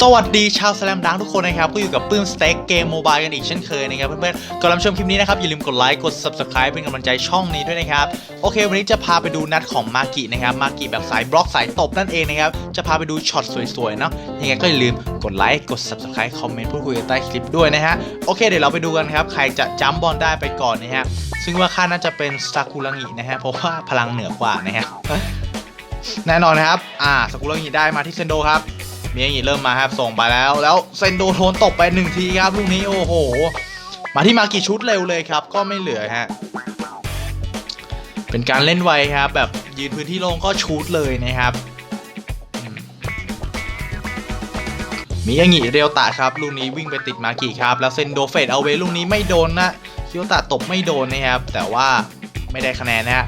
สวัสดีชาวสแลมดังทุกคนนะครับ ก็อยู่กับปื้มสเต็กเกมโมบายกันอีกเช่นเคยนะครับ เพื่อนๆก่อนรับชมคลิปนี้นะครับ อย่าลืมกดไลค์ กด subscribe เป็นกำลังใจช่องนี้ด้วยนะครับ โอเค วันนี้จะพาไปดูนัดของมากินะครับ มากิแบบสายบล็อกสายตบนั่นเองนะครับ จะพาไปดูช็อตสวยๆ เนาะยังไงก็อย่าลืมกดไลค์ กด subscribe คอมเมนต์พูดคุยกันใต้คลิปด้วยนะฮะ โอเค เดี๋ยวเราไปดูกันครับ ใครจะจัมป์บอลได้ไปก่อนนะฮะ ซึ่งว่าค่าน่าจะเป็นซากุระงินะฮะ เพราะว่าพลังเหนือกว่านะฮะ แน่นอนนะครับ อ่าสกุลงิได้มาที่เซนโดครับ เมียงีเริ่มมาครับส่งไปแล้ว แล้วเซนโดโดนตบไปหนึ่งทีครับลูกนี้โอ้โห มาที่มากี่ชุดเร็วเลยครับ ก็ไม่เหลือฮะเป็นการเล่นไวครับ แบบยืนพื้นที่โล่งก็ชูดเลยนะครับมีย่างนี้เรียวตะครับลูกนี้วิ่งไปติดมากี่ครับ แล้วเซนโดเฟดเอาไว้ลูกนี้ไม่โดนนะคิโยตะตบไม่โดนนะครับ แต่ว่าไม่ได้คะแนนนะฮะ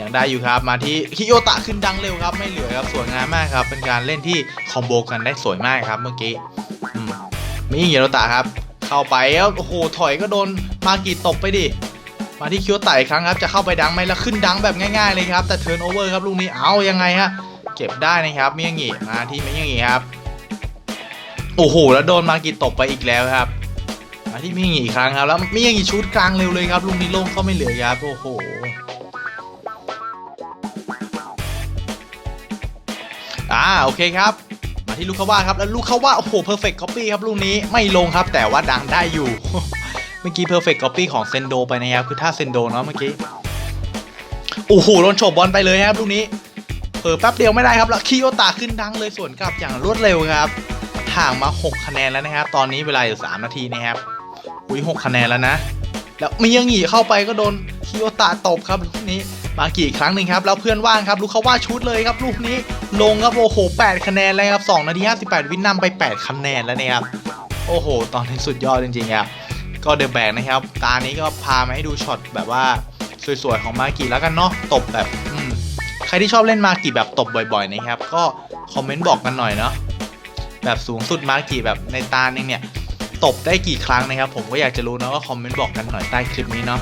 ยังได้อยู่ครับมาที่คิโยตะขึ้นดังเร็วครับ ไม่เหลือครับสวยงามมากครับ เป็นการเล่นที่คอมโบกันได้สวยมากครับเมื่อกี้มีฮิโยตะครับ เข้าไปแล้วโอ้โหถอยก็โดนมากิตบไปดิมาที่คิโยตะอีกครั้งครับจะเข้าไปดังไหมแล้วขึ้นดังแบบง่ายๆเลยครับ แต่เทิร์นโอเวอร์ครับลูกนี้เอายังไงฮะเก็บได้นะครับมิยางิมาที่มิยางิครับโอ้โหแล้วโดนมากิตบไปอีกแล้วครับมาที่มิยางิอีกครั้งครับแล้วมิยางิชุดกลางเร็วเลยครับลูกนี้โล่งก็ไม่เหลือครับโอ้โห อ่าโอเคครับ มาที่ลูกเขาว่าครับแล้วลูกเขาว่าโอ้โหเพอร์เฟกต์ก๊อปปี้ครับลูกนี้ไม่ลงครับแต่ว่าดังได้อยู่ เมื่อกี้เพอร์เฟกต์ก๊อปปี้ของเซนโดไปนะครับคือท่าเซนโดเนาะเมื่อกี้โอ้โหโดนโฉบบอลไปเลยครับลูกนี้เผลอแป๊บเดียวไม่ได้ครับแล้วคิโยตาขึ้นดังเลยส่วนกลับอย่างรวดเร็วครับห่างมา 6 คะแนนแล้วนะครับ ตอนนี้เวลาอยู่ 3 นาทีนะครับอุ้ย6คะแนนแล้วนะ แล้วมียังหงีเข้าไปก็โดนคิโยตะตบครับลูกนี้มากี่ครั้งหนึ่งครับ แล้วเพื่อนว่างครับลูกเขาว่าชุดเลยครับลูกนี้ ลงครับโอ้โห8คะแนนแล้วครับ2นาที58 วินนำไป 8 คะแนนแล้วนะครับโอ้โห ตอนนี้สุดยอดจริงๆครับก็เดอะแบกนะครับ ตานี้ก็พามาให้ดูช็อตแบบว่าสวยๆ ของมากิแล้วกันเนาะตบแบบใครที่ชอบเล่นมากิแบบตบบ่อยๆนะครับ ก็คอมเมนต์บอกกันหน่อยเนาะแบบสูงสุดมากิแบบในตานึงเนี่ยตบได้กี่ครั้งนะครับ ผมก็อยากจะรู้นะก็คอมเมนต์บอกกันหน่อยใต้คลิปนี้เนาะ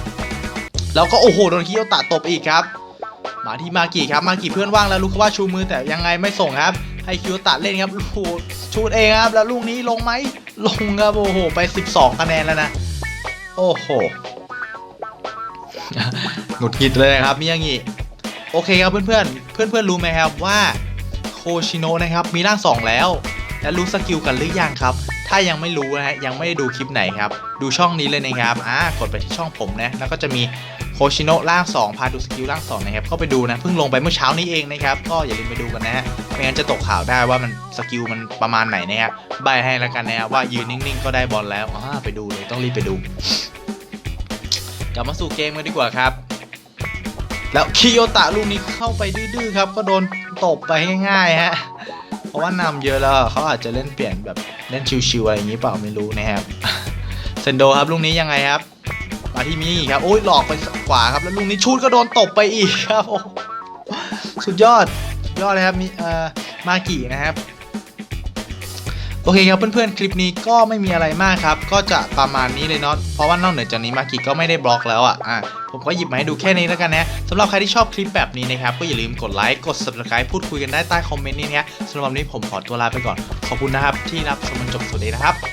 แล้วก็โอ้โหโดนคิโยตะตบอีกครับ มาที่มากิครับมากิเพื่อนว่างแล้วลูกเขาว่าชูมือแต่ยังไงไม่ส่งครับ ให้คิโยตะเล่นครับโอ้โหชูดเองครับ แล้วลูกนี้ลงไหมลงครับโอ้โหไป 12 คะแนนแล้วนะ โอ้โหหงุดหงิดเลยครับมิยางิโอเคครับเพื่อนๆ เพื่อนๆรู้ไหมครับว่าโคชิโนะนะครับมีร่าง2แล้ว และรู้สกิลกันหรือยังครับ ถ้ายังไม่รู้นะฮะยังไม่ได้ดูคลิปไหนครับ ดูช่องนี้เลยนะครับอ่ากดไปที่ช่องผมนะแล้วก็จะมีโคชิโนะร่าง2พาดูสกิลร่าง2นะครับเข้าไปดูนะเพิ่งลงไปเมื่อเช้านี้เองนะครับก็อย่าลืมไปดูกันนะฮะไม่งั้นจะตกข่าวได้ว่ามันสกิลมันประมาณไหนนะครับใบให้แล้วกันนะครับว่ายืนนิ่งๆ ก็ได้บอลแล้วอ่าไปดูเลยต้องรีบไปดูกลับมาสู่เกมกันดีกว่าครับ แล้วคิโยตะลูกนี้เข้าไปดื้อๆครับ ก็โดนตบไปง่ายๆฮะ เพราะว่านำเยอะแล้วเขาอาจจะเล่นเปลี่ยนแบบเล่นชิวๆอะไรอย่างนี้เปล่าไม่รู้นะครับเซนโดครับลูกนี้ยังไงครับ มาที่มินี่ครับโอ้ยหลอกไปขวาครับแล้วลูกนี้ชูดก็โดนตบไปอีกครับโอ้สุดยอดสุดยอดเลยครับมีเอ่อมากินะครับ โอเคครับเพื่อนๆ คลิปนี้ก็ไม่มีอะไรมากครับ ก็จะประมาณนี้เลยเนาะ เพราะว่านอกเหนือจากนี้มากิก็ไม่ได้บล็อกแล้วอะ อะผมก็หยิบมาให้ดูแค่นี้แล้วกันนะสำหรับใครที่ชอบคลิปแบบนี้นะครับ ก็อย่าลืมกดไลค์ กด subscribe พูดคุยกันได้ใต้คอมเมนต์นี้นะสำหรับวันนี้ผมขอตัวลาไปก่อน ขอบคุณนะครับที่รับชมจนจบสวัสดีนะครับ